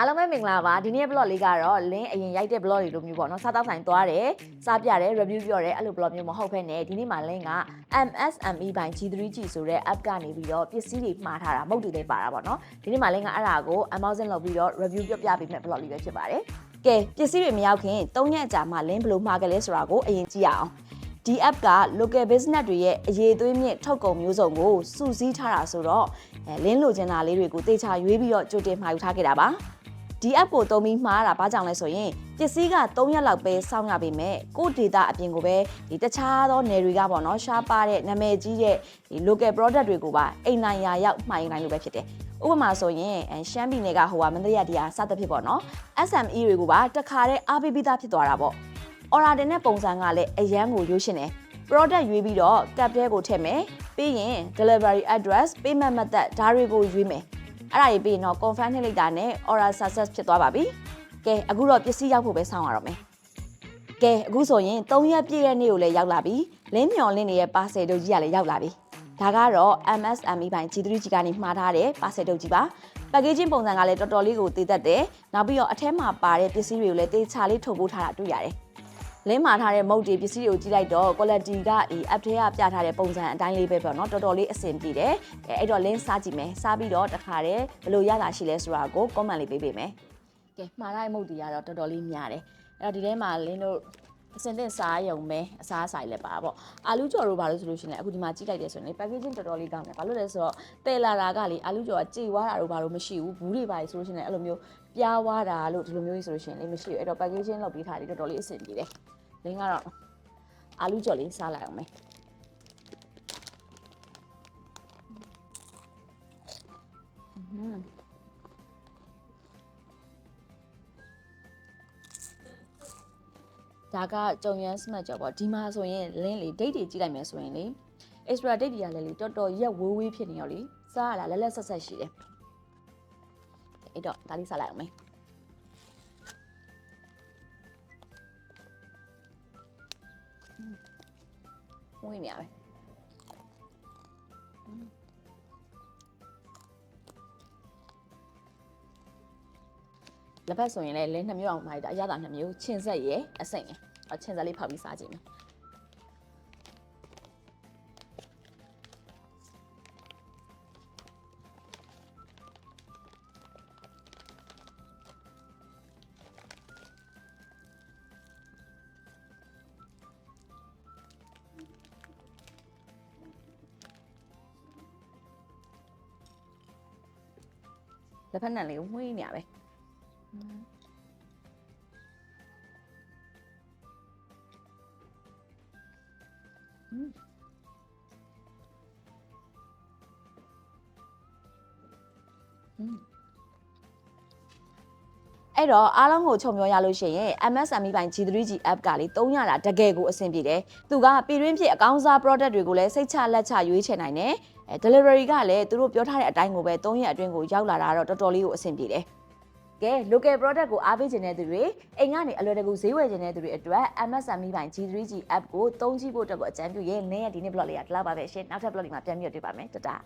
အားလုံးပဲမင်္ဂလာပါဒီနေ့ blog လေးကတော့ link အရင်ရိုက်တဲ့ blog တွေလိုမျိုးပေါ့နော်စားတောက်ဆိုင်သွားတယ်စားပြတယ် review ပြောတယ်အဲ့လို blog မျိုးမဟုတ်ဘဲနဲ့ဒီနေ့မှာ link က MSME ဘိုင် G3G ဆိုတဲ့ app ကနေပြီးတော့ပစ္စည်းတွေမှားထားတာမဟုတ်တွေလေးပါတာပေါ့နော်ဒီနေ့မှာ link ကအဲ့ဒါကို Amazon လုပ်ပြီးတော့ review ပြောပြပေးမယ့် blog လေးပဲဖြစ်ပါတယ်ကဲပစ္စည်းတွေမရောက်ခင်၃ရက်ကြာမှ link ဘယ်လိုမှားကြလဲဆိုတာကိုအရင်ကြည့်ရအောင်ဒီ app က local business တွေရဲ့အရေးသွေးမြင့်ထုတ်ကုန်မျိုးစုံကိုစုစည်းထားတာဆိုတော့အဲလင်းလိုချင်တာလေးတွေကိုတေချာရွေးပြီးတော့ကြိုတင်မှာယူထားခဲ့တာပါ ဒီ app ကိုသုံးပြီးမှားတာဘာကြောင့်လဲဆိုရင်ပစ္စည်းက3ရက်လောက်ပဲစောင့်ရပေမဲ့ကိုယ့် data အပြင်ကိုပဲဒီတခြားသောနယ်တွေကပေါ့နော်ရှားပါတဲ့နာမည်ကြီးတဲ့ဒီ local product တွေကိုပါအိမ်နိုင်ရာရောက်မှာယူနိုင်လို့ပဲဖြစ်တယ်ဥပမာဆိုရင်အဲရှမ်းပြည်နယ်ကဟိုကမန္တရတရားစသဖြင့်ပေါ့နော် SME တွေကိုပါတခါတည်းအားပေးပြီးသားဖြစ်သွားတာပေါ့ order တင်တဲ့ပုံစံကလည်းအရန်ကိုရွေးရှင်တယ် product ရွေးပြီးတော့ cap ထဲကိုထည့်မယ်ပြီးရင် delivery address payment method ဒါတွေကိုရွေးမယ် အဲ့ဒါတွေပြီးရင်တော့ confirm နှိပ်လိုက်တာနဲ့ order success ဖြစ်သွားပါပြီကဲအခုတော့ပစ္စည်းရောက်ဖို့ပဲစောင့်ရတော့မယ်ကဲအခုဆိုရင်3ရက်ပြည့်တဲ့နေ့ကိုလည်းရောက်လာပြီလင်းမျော်လင်းနေတဲ့ parcel တို့ကြီးကလည်းရောက်လာပြီဒါကတော့ MSME ဘိုင် G3G ကနေမှားထားတဲ့ parcel တို့ကြီးပါ packaging ပုံစံကလည်းတော်တော်လေးကိုတည်သက်တယ်နောက်ပြီးတော့အထက်မှာပါတဲ့ပစ္စည်းတွေကိုလည်းတေချာလေးထုတ်ပိုးထားတာတွေ့ရတယ် လင်းမာထားတဲ့မုတ်တွေပစ္စည်းတွေကိုကြည့်လိုက်တော့ quality ကဒီ app ထဲကပြထားတဲ့ပုံစံအတိုင်းလေးပဲပေါ့နော်တော်တော်လေးအဆင်ပြေတယ်အဲအဲ့တော့လင်းစားကြည့်မယ်စားပြီးတော့တခါတည်းဘယ်လိုရတာရှိလဲဆိုတာကို comment လေးပေးပေးမယ်ကဲမှားထားတဲ့မုတ်တွေကတော့တော်တော်လေးများတယ်အဲ့တော့ဒီထဲမှာလင်းတို့အစင်တင်စားရုံပဲအစားအစာတွေလည်းပါပေါ့အာလူကြော်တို့ဘာလို့ဆိုလို့ရှိရင်အခုဒီမှာကြည့်လိုက်တယ်ဆိုရင်လေ packaging တော်တော်လေးကောင်းတယ်ဘာလို့လဲဆိုတော့ပယ်လာတာကလေအာလူကြော်ကကြေွားတာတို့ဘာလို့မရှိဘူးဘူးတွေပါလေဆိုလို့ရှိရင်အဲ့လိုမျိုးပြားွားတာလို့ဒီလိုမျိုးကြီးဆိုလို့ရှိရင်လေမရှိဘူးအဲ့တော့ packaging လောက်ပြီးထားတယ်တော်တော်လေးအဆင်ပြေတယ် လင်းကတော့အာလူကြော်လေးစားလိုက်အောင်မယ်อืมဒါကကြုံရမ်း smart ကြော်ပေါ့ဒီမှာဆိုရင်လင်းလေ date တွေကြည့်လိုက်မယ်ဆိုရင်လေ extra date တွေကလည်းလေတော်တော်ရက်ဝေးဝေးဖြစ်နေရောလေစားရတာလက်လက်ဆက်ဆက်ရှိတယ်အဲ့တော့ဒါလေးစားလိုက်အောင်မယ် င်နေရပဲလက်ဖက်ဆိုရင်လည်းလင်းနှစ်မျိုးအောင်မှာဒါအရသာနှစ်မျိုးချင်းဆက်ရယ်အစိမ့်ရယ်အချင်းဆက်လေးဖောက်ပြီးစားကြည့်မယ် လက်ဖက်နံလေးကိုဝှေးနေရပဲ အဲ့တော့အားလုံးကိုခြုံပြောရလို့ရှိရင် MSME ဘိုင် G3G app ကလေတုံးရတာတကယ်ကိုအဆင်ပြေတယ်။သူကပြည်တွင်းဖြစ်အကောင်းစား product တွေကိုလည်းစိတ်ချလက်ချရွေးချယ်နိုင်တယ်။အဲ delivery ကလည်းသူတို့ပြောထားတဲ့အတိုင်းကိုပဲ3ရက်အတွင်းကိုရောက်လာတာတော့တော်တော်လေးကိုအဆင်ပြေတယ်။ကဲ local product ကိုအားပေးခြင်းတဲ့သူတွေအိမ်ကနေအလွယ်တကူဈေးဝယ်ခြင်းတဲ့သူတွေအတွက် MSME ဘိုင် G3G app ကိုသုံးကြည့်ဖို့အတွက်ကိုအကြံပြုရင်လင်းရဲ့ဒီနေ့ blog လေးကဒီလောက်ပါပဲရှင်။နောက်ထပ် blog လေးမှာပြန်ပြီးတော့တွေ့ပါမယ်။တတား